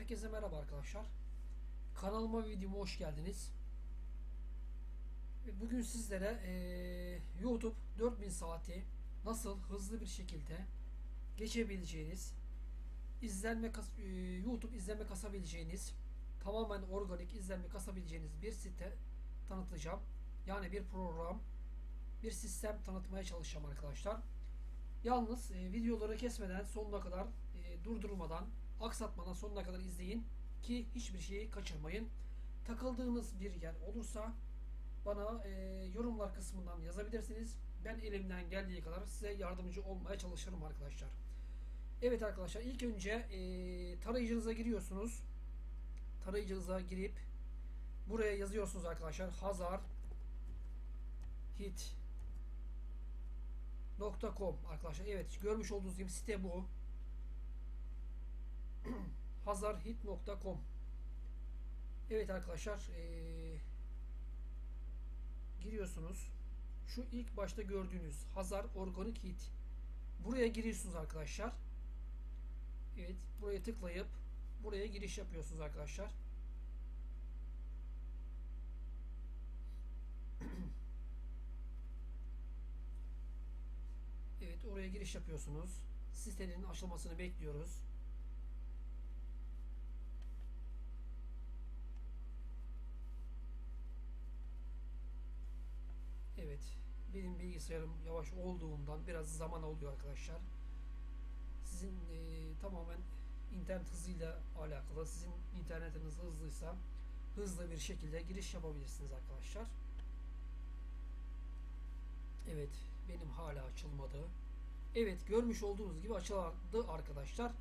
Herkese merhaba arkadaşlar. Kanalıma videoma hoş geldiniz. Bugün sizlere eee, YouTube 4000 saati nasıl hızlı bir şekilde geçebileceğiniz, izlenme kas- eee, YouTube izlenme kasabileceğiniz, tamamen organik izlenme kasabileceğiniz bir site tanıtacağım. Yani bir program, bir sistem tanıtmaya çalışacağım arkadaşlar. Yalnız e, videoları kesmeden sonuna kadar e, durdurmadan aksatmadan sonuna kadar izleyin ki hiçbir şeyi kaçırmayın. Takıldığınız bir yer olursa bana e, yorumlar kısmından yazabilirsiniz. Ben elimden geldiği kadar size yardımcı olmaya çalışırım arkadaşlar. Evet arkadaşlar ilk önce e, tarayıcınıza giriyorsunuz. Tarayıcınıza girip buraya yazıyorsunuz arkadaşlar. Hazar Hit .com arkadaşlar. Evet görmüş olduğunuz gibi site bu. hazarhit.com Evet arkadaşlar eee, giriyorsunuz. Şu ilk başta gördüğünüz Hazar Organic Hit. Buraya giriyorsunuz arkadaşlar. Evet buraya tıklayıp buraya giriş yapıyorsunuz arkadaşlar. Evet oraya giriş yapıyorsunuz. Sitenin açılmasını bekliyoruz. Evet. Benim bilgisayarım yavaş olduğundan biraz zaman alıyor arkadaşlar. Sizin e, tamamen internet hızıyla alakalı. Sizin internetiniz hızlıysa hızlı bir şekilde giriş yapabilirsiniz arkadaşlar. Evet, benim hala açılmadı. Evet, görmüş olduğunuz gibi açıldı arkadaşlar.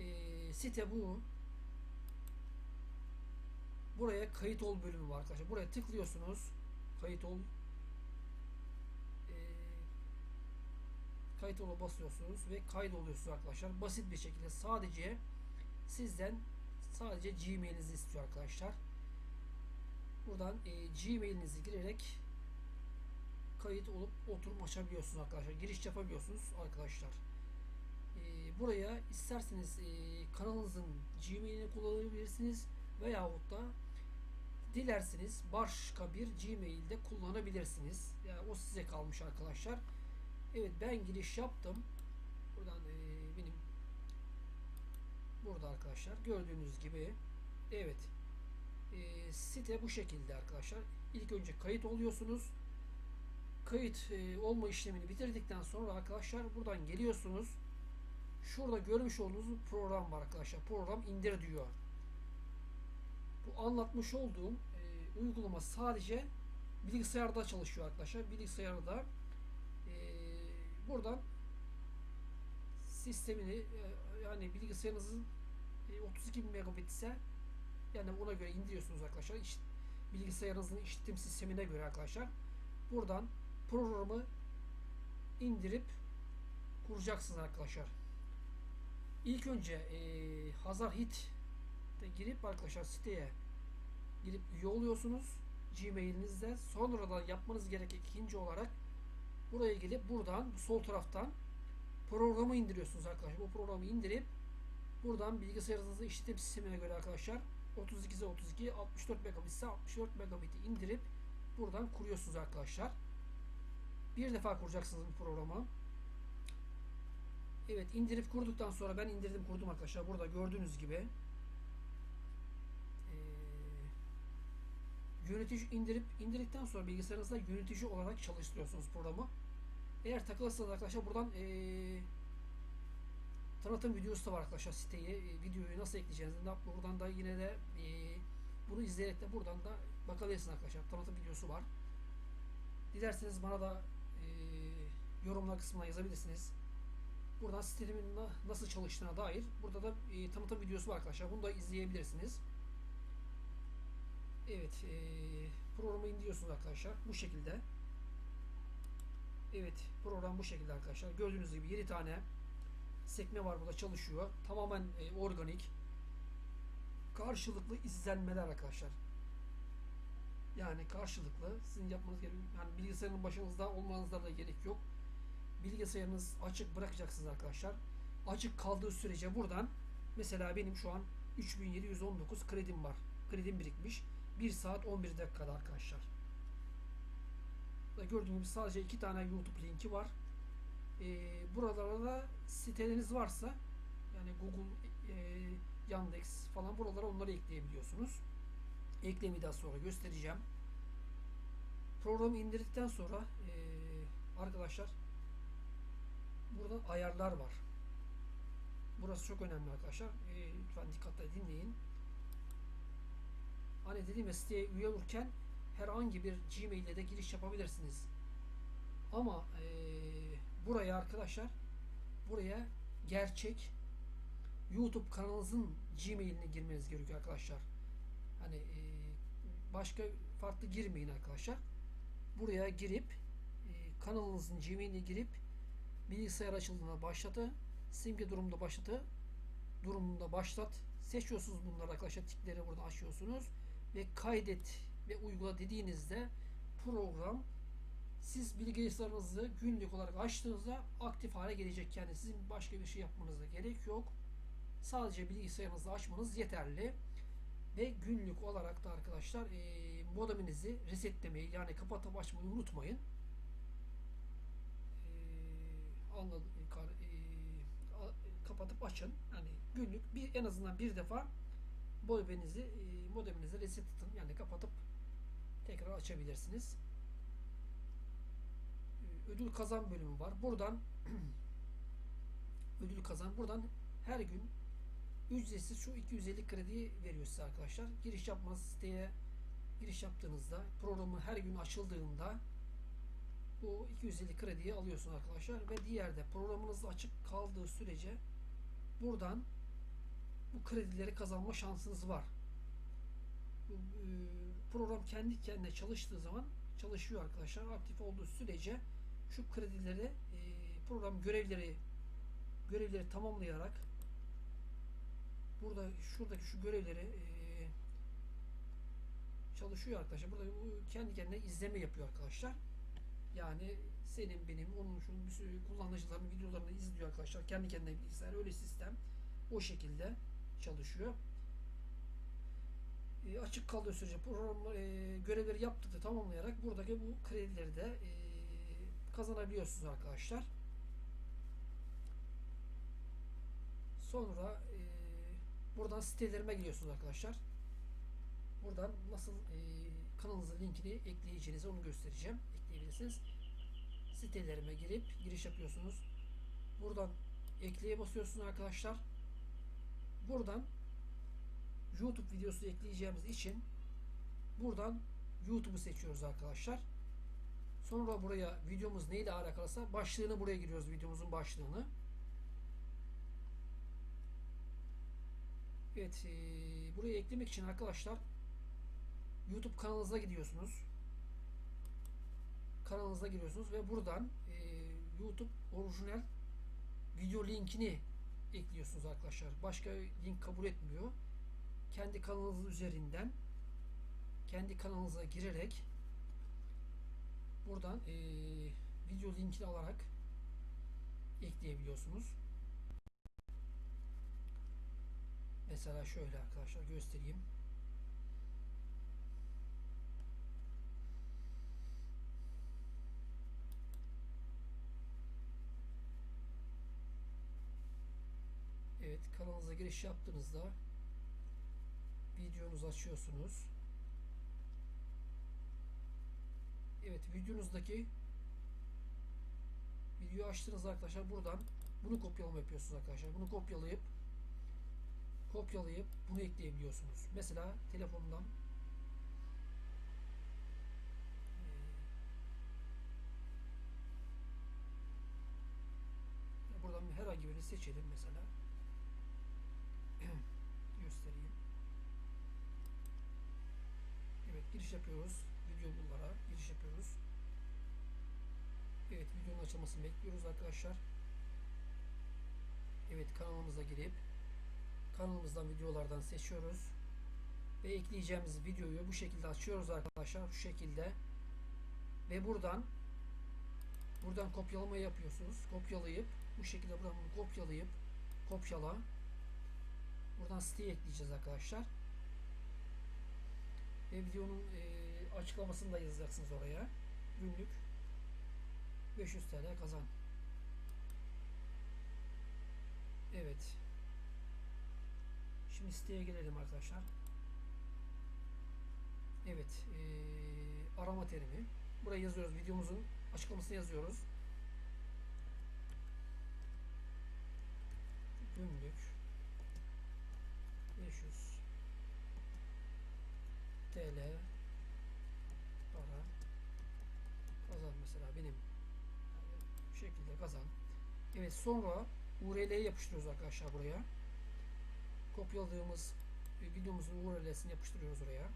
Ee, site bu. Buraya kayıt ol bölümü var arkadaşlar. Buraya tıklıyorsunuz. Kayıt ol. Kayıt ol'a basıyorsunuz ve kaydoluyorsunuz arkadaşlar. Basit bir şekilde sadece sizden sadece Gmail'inizi istiyor arkadaşlar. Buradan e, Gmail'inizi girerek kayıt olup oturum açabiliyorsunuz arkadaşlar. Giriş yapabiliyorsunuz arkadaşlar. Ee, buraya isterseniz e, kanalınızın Gmail'ini kullanabilirsiniz veyahut da dilerseniz başka bir Gmail'de kullanabilirsiniz. Yani o size kalmış arkadaşlar. Evet ben giriş yaptım. Buradan e, benim burada arkadaşlar gördüğünüz gibi evet e, site bu şekilde arkadaşlar. İlk önce kayıt oluyorsunuz kayıt e, olma işlemini bitirdikten sonra arkadaşlar buradan geliyorsunuz. Şurada görmüş olduğunuz program var arkadaşlar. Program indir diyor. Bu anlatmış olduğum e, uygulama sadece bilgisayarda çalışıyor arkadaşlar. Bilgisayarda buradan sistemini e, yani bilgisayarınızın e, 32 megabit ise yani ona göre indiriyorsunuz arkadaşlar. Bilgisayarınızın işletim sistemine göre arkadaşlar. Buradan programı indirip kuracaksınız arkadaşlar. İlk önce e, Hazar Hit de girip arkadaşlar siteye girip üye oluyorsunuz Gmail'inizde. Sonradan yapmanız gereken ikinci olarak buraya gelip buradan bu sol taraftan programı indiriyorsunuz arkadaşlar. Bu programı indirip buradan bilgisayarınızı işletim sistemine göre arkadaşlar 32 ise 32, 64 megabit ise 64 megabit'i indirip buradan kuruyorsunuz arkadaşlar. Bir defa kuracaksınız bu programı. Evet indirip kurduktan sonra ben indirdim kurdum arkadaşlar. Burada gördüğünüz gibi ee, yönetici indirip indirdikten sonra bilgisayarınızda yönetici olarak çalıştırıyorsunuz programı. Eğer takılırsanız arkadaşlar buradan ee, tanıtım videosu da var arkadaşlar siteyi. E, videoyu nasıl ekleyeceğinizi buradan da yine de ee, bunu izleyerek de buradan da bakabilirsiniz arkadaşlar. Tanıtım videosu var. Dilerseniz bana da e, yorumlar kısmına yazabilirsiniz. Buradan sitemin na- nasıl çalıştığına dair burada da e, tanıtım videosu var arkadaşlar. Bunu da izleyebilirsiniz. Evet, e, programı indiriyorsunuz arkadaşlar. Bu şekilde. Evet, program bu şekilde arkadaşlar. Gördüğünüz gibi 7 tane sekme var burada çalışıyor. Tamamen e, organik. Karşılıklı izlenmeler arkadaşlar. Yani karşılıklı sizin yapmanız gereken yani bilgisayarın başınızda olmanızda da gerek yok. Bilgisayarınız açık bırakacaksınız arkadaşlar. Açık kaldığı sürece buradan mesela benim şu an 3719 kredim var. Kredim birikmiş. 1 saat 11 dakikada arkadaşlar. Burada Gördüğünüz gibi sadece iki tane YouTube linki var. Ee, buralarda da siteleriniz varsa yani Google, e, Yandex falan buralara onları ekleyebiliyorsunuz. Eklemeyi daha sonra göstereceğim. Programı indirdikten sonra e, arkadaşlar burada ayarlar var. Burası çok önemli arkadaşlar. E, lütfen dikkatle dinleyin. Hani dedim ya siteye üye olurken herhangi bir Gmail ile de giriş yapabilirsiniz. Ama e, buraya arkadaşlar buraya gerçek YouTube kanalınızın Gmail'ine girmeniz gerekiyor arkadaşlar. Hani e, başka farklı girmeyin arkadaşlar. Buraya girip e, kanalınızın Gmail'ine girip bilgisayar açıldığında başlatı, simge durumunda başlatı, durumunda başlat. Seçiyorsunuz bunları arkadaşlar. Tikleri burada açıyorsunuz ve kaydet ve uygula dediğinizde program siz bilgisayarınızı günlük olarak açtığınızda aktif hale gelecek. Yani sizin başka bir şey yapmanıza gerek yok. Sadece bilgisayarınızı açmanız yeterli. Ve günlük olarak da arkadaşlar e, modeminizi resetlemeyi yani kapatıp açmayı unutmayın. E, kapatıp açın. Yani günlük bir en azından bir defa modeminizi e, modeminizi reset atın. Yani kapatıp tekrar açabilirsiniz. E, ödül kazan bölümü var. Buradan ödül kazan. Buradan her gün ücretsiz şu 250 krediyi veriyor size arkadaşlar. Giriş yapmanız siteye giriş yaptığınızda programı her gün açıldığında bu 250 krediyi alıyorsun arkadaşlar ve diğer de programınız açık kaldığı sürece buradan bu kredileri kazanma şansınız var. Bu, e, program kendi kendine çalıştığı zaman çalışıyor arkadaşlar. Aktif olduğu sürece şu kredileri e, program görevleri görevleri tamamlayarak burada şuradaki şu görevleri e, çalışıyor arkadaşlar. Burada bu kendi kendine izleme yapıyor arkadaşlar. Yani senin benim onun şunun bir sürü kullanıcıların videolarını izliyor arkadaşlar. Kendi kendine bilgisayar öyle sistem o şekilde çalışıyor. E, açık kaldığı sürece program e, görevleri yaptıkça tamamlayarak buradaki bu kredileri de e, kazanabiliyorsunuz arkadaşlar. Sonra e, buradan sitelerime giriyorsunuz arkadaşlar. Buradan nasıl e, kanalınızın linkini ekleyeceğinizi onu göstereceğim. Ekleyebilirsiniz. Sitelerime girip giriş yapıyorsunuz. Buradan ekleye basıyorsunuz arkadaşlar. Buradan YouTube videosu ekleyeceğimiz için buradan YouTube'u seçiyoruz arkadaşlar. Sonra buraya videomuz neyle alakalıysa başlığını buraya giriyoruz videomuzun başlığını. Evet, e, buraya eklemek için arkadaşlar YouTube kanalınıza gidiyorsunuz. Kanalınıza giriyorsunuz ve buradan e, YouTube orijinal video linkini ekliyorsunuz arkadaşlar. Başka link kabul etmiyor. Kendi kanalınız üzerinden kendi kanalınıza girerek buradan e, video linkini alarak ekleyebiliyorsunuz. Mesela şöyle arkadaşlar göstereyim. Evet kanalınıza giriş yaptığınızda videonuzu açıyorsunuz. Evet videonuzdaki videoyu açtığınızda arkadaşlar buradan bunu kopyalama yapıyorsunuz arkadaşlar. Bunu kopyalayıp kopyalayıp bunu ekleyebiliyorsunuz. Mesela telefondan eee, buradan herhangi birini seçelim mesela. Göstereyim. Evet giriş yapıyoruz. Videolara giriş yapıyoruz. Evet videonun açılmasını bekliyoruz arkadaşlar. Evet kanalımıza girip kanalımızdan videolardan seçiyoruz. Ve ekleyeceğimiz videoyu bu şekilde açıyoruz arkadaşlar. Şu şekilde. Ve buradan buradan kopyalama yapıyorsunuz. Kopyalayıp bu şekilde buradan bunu kopyalayıp kopyala Buradan siteye ekleyeceğiz arkadaşlar. Ve videonun e, açıklamasını da yazacaksınız oraya. Günlük 500 TL kazan. Evet. Şimdi siteye gelelim arkadaşlar. Evet. e, arama terimi. Buraya yazıyoruz. Videomuzun açıklamasını yazıyoruz. Günlük 500 TL para kazan mesela benim bu şekilde kazan. Evet sonra URL'yi yapıştırıyoruz arkadaşlar buraya. Kopyaladığımız e, videomuzun URL'sini yapıştırıyoruz oraya.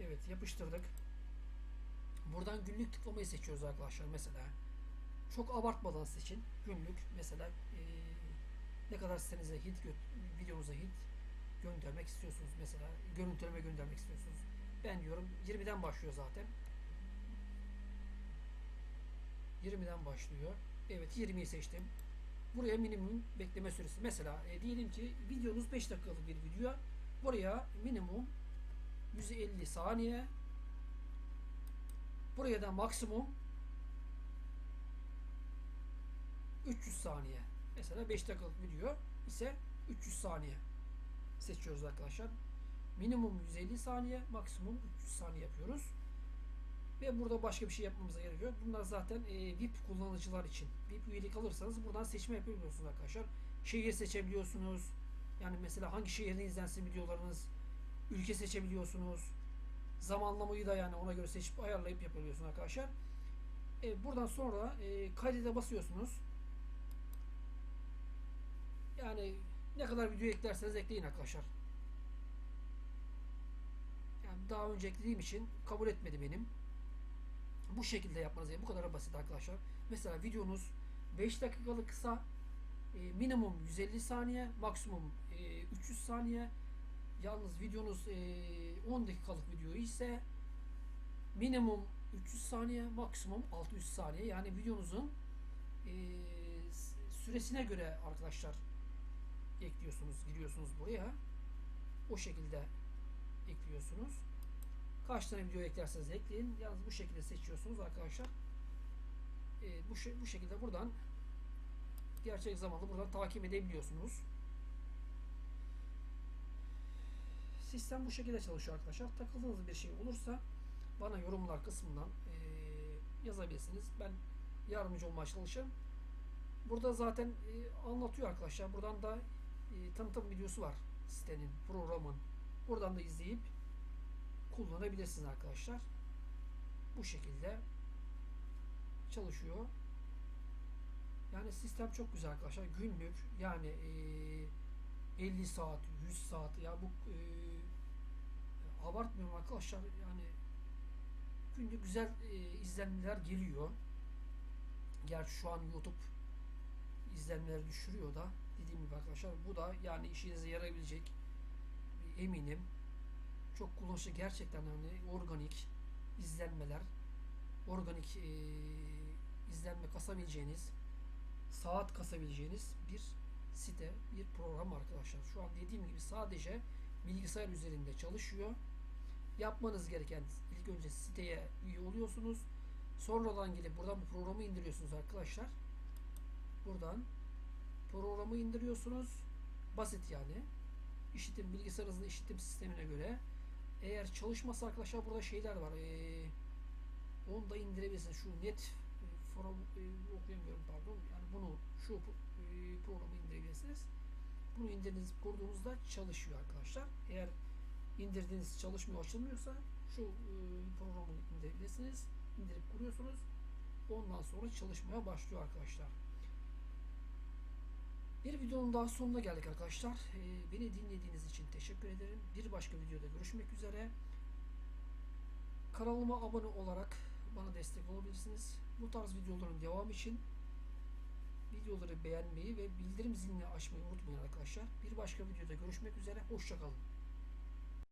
Evet yapıştırdık. Buradan günlük tıklamayı seçiyoruz arkadaşlar mesela. Çok abartmadan seçin. Günlük mesela eee, ne kadar sitenize hit videonuza hit göndermek istiyorsunuz mesela görüntüleme göndermek istiyorsunuz. Ben diyorum 20'den başlıyor zaten. 20'den başlıyor. Evet 20'yi seçtim. Buraya minimum bekleme süresi. Mesela e, diyelim ki videonuz 5 dakikalık bir video. Buraya minimum 150 saniye. Buraya da maksimum 300 saniye. Mesela 5 dakikalık video ise 300 saniye seçiyoruz arkadaşlar. Minimum 150 saniye, maksimum 300 saniye yapıyoruz. Ve burada başka bir şey yapmamıza gerekiyor. Bunlar zaten e, VIP kullanıcılar için. VIP üyelik alırsanız buradan seçme yapabiliyorsunuz arkadaşlar. Şehir seçebiliyorsunuz. Yani mesela hangi şehirde izlensin videolarınız. Ülke seçebiliyorsunuz. Zamanlamayı da yani ona göre seçip ayarlayıp yapabiliyorsunuz arkadaşlar. E, buradan sonra e, kaydede basıyorsunuz. Yani ne kadar video eklerseniz ekleyin arkadaşlar. Yani daha önce eklediğim için kabul etmedi benim. Bu şekilde yapmanız gerekiyor. Bu kadar basit arkadaşlar. Mesela videonuz 5 dakikalık kısa e, minimum 150 saniye maksimum e, 300 saniye yalnız videonuz e, 10 dakikalık video ise minimum 300 saniye maksimum 600 saniye. Yani videonuzun e, süresine göre arkadaşlar ekliyorsunuz giriyorsunuz buraya. O şekilde ekliyorsunuz. Kaç tane video eklerseniz ekleyin. Yalnız bu şekilde seçiyorsunuz arkadaşlar. E, bu, bu şekilde buradan gerçek zamanlı buradan takip edebiliyorsunuz sistem bu şekilde çalışıyor arkadaşlar. Takıldığınız bir şey olursa bana yorumlar kısmından e, yazabilirsiniz. Ben yardımcı olmaya çalışırım. Burada zaten e, anlatıyor arkadaşlar. Buradan da e, tanıtım videosu var sitenin programın. Buradan da izleyip kullanabilirsiniz arkadaşlar. Bu şekilde çalışıyor. Yani sistem çok güzel arkadaşlar. Günlük yani e, 50 saat 100 saat ya bu e, abartmıyorum arkadaşlar yani günlük güzel e, izlenmeler geliyor. Gerçi şu an YouTube izlenmeleri düşürüyor da dediğim gibi arkadaşlar bu da yani işinize yarayabilecek eminim. Çok kullanışlı gerçekten hani organik izlenmeler organik e, izlenme kasabileceğiniz saat kasabileceğiniz bir site bir program arkadaşlar. Şu an dediğim gibi sadece bilgisayar üzerinde çalışıyor yapmanız gereken ilk önce siteye üye oluyorsunuz sonradan gelip buradan bu programı indiriyorsunuz arkadaşlar buradan programı indiriyorsunuz. Basit yani. İşitim bilgisayarınızın işitim sistemine göre. Eğer çalışmasa arkadaşlar burada şeyler var. Ee, onu da indirebilirsiniz. Şu net e, forum e, okuyamıyorum pardon. Yani bunu şu e, programı indirebilirsiniz. Bunu indirdiğiniz kurduğunuzda çalışıyor arkadaşlar. Eğer indirdiğiniz çalışmıyor açılmıyorsa şu e, programı indirebilirsiniz. İndirip kuruyorsunuz. Ondan sonra çalışmaya başlıyor arkadaşlar. Bir videonun daha sonuna geldik arkadaşlar. Ee, beni dinlediğiniz için teşekkür ederim. Bir başka videoda görüşmek üzere. Kanalıma abone olarak bana destek olabilirsiniz. Bu tarz videoların devamı için videoları beğenmeyi ve bildirim zilini açmayı unutmayın arkadaşlar. Bir başka videoda görüşmek üzere. Hoşçakalın.